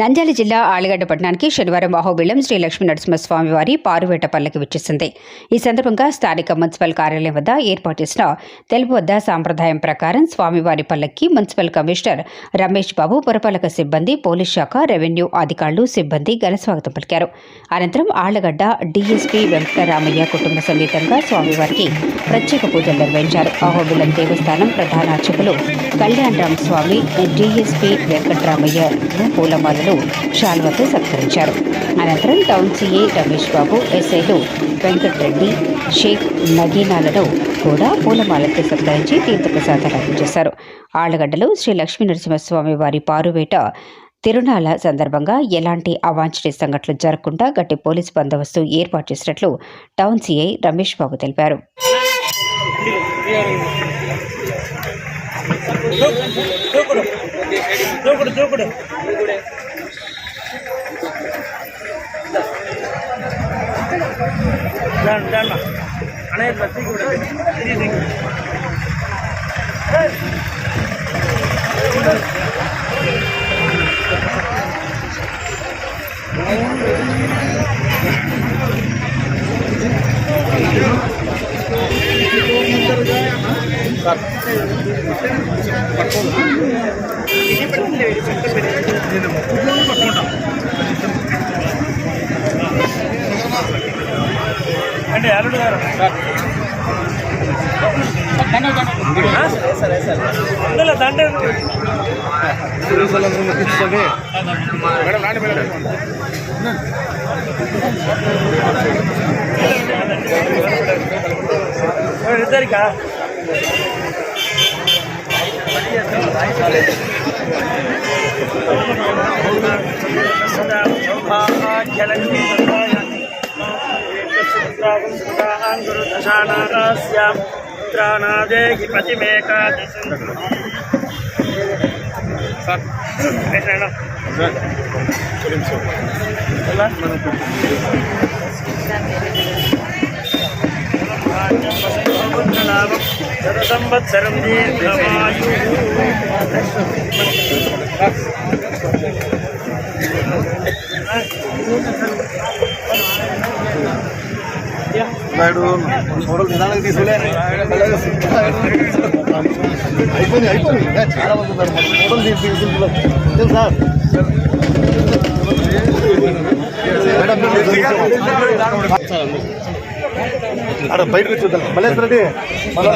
నంద్యాల జిల్లా ఆలగడ్డ పట్టణానికి శనివారం అహోబిళ్ళం శ్రీ లక్ష్మీ నరసింహస్వామి వారి పారువేట పల్లకి విచ్చేసింది. ఈ సందర్భంగా స్థానిక మున్సిపల్ కార్యాలయం వద్ద ఏర్పాటు చేసిన తెలుపు వద్ద సాంప్రదాయం ప్రకారం స్వామివారి పల్లకి మున్సిపల్ కమిషనర్ రమేష్ బాబు పురపాలక సిబ్బంది పోలీస్ శాఖ రెవెన్యూ అధికారులు సిబ్బంది ఘనస్వాగతం పలికారు. అనంతరం ఆళ్ళగడ్డ డీఎస్పీ వెంకటరామయ్య కుటుంబ సమేతంగా స్వామివారికి ప్రత్యేక పూజలు నిర్వహించారు. అహోబిళం దేవస్థానం ప్రధాన అర్చకులు కళ్యాణరామ స్వామి డీఎస్పీ వెంకటరామయ్యను పూలమాలలు శాల్వతో సత్కరించారు. అనంతరం టౌన్ సీఏ రమేష్ బాబు ఎస్ఐలు వెంకటరెడ్డి షేక్ నగీనాలను కూడా పూలమాలతో సత్కరించి తీర్థప్రసాదాలు అందజేశారు ఆళ్ళగడ్డలో శ్రీ లక్ష్మీ నరసింహస్వామి వారి పారువేట తిరుణాల సందర్భంగా ఎలాంటి అవాంఛనీయ సంఘటనలు జరగకుండా గట్టి పోలీసు బందోబస్తు ఏర్పాటు చేసినట్లు టౌన్ సీఐ రమేష్ బాబు తెలిపారు. దూకుడు దూకుడు దాని దాన్న అనేది ಎರಡು ಇಲ್ಲ ದಂಡ ಮೇಡಮ್ ನಾಡಿ ಮೇಲೆ ಇದ್ದಾರಿಕಾ ಜಲಂಗಿ गुरुदशानादास्यां पुत्राणादेहि पतिमेकादशं संवत्सरं दीर्घमायुः। నాయుడు ఫోటోలు నిదానంగా తీసుకులే. అయిపోయింది అయిపోయింది. చాలా మంది ఉన్నారు. ఫోటోలు తీసి తీసుకుంటున్నాం సార్? అక్కడ బయటకు చూద్దాం. మళ్ళీ రెడ్డి మళ్ళీ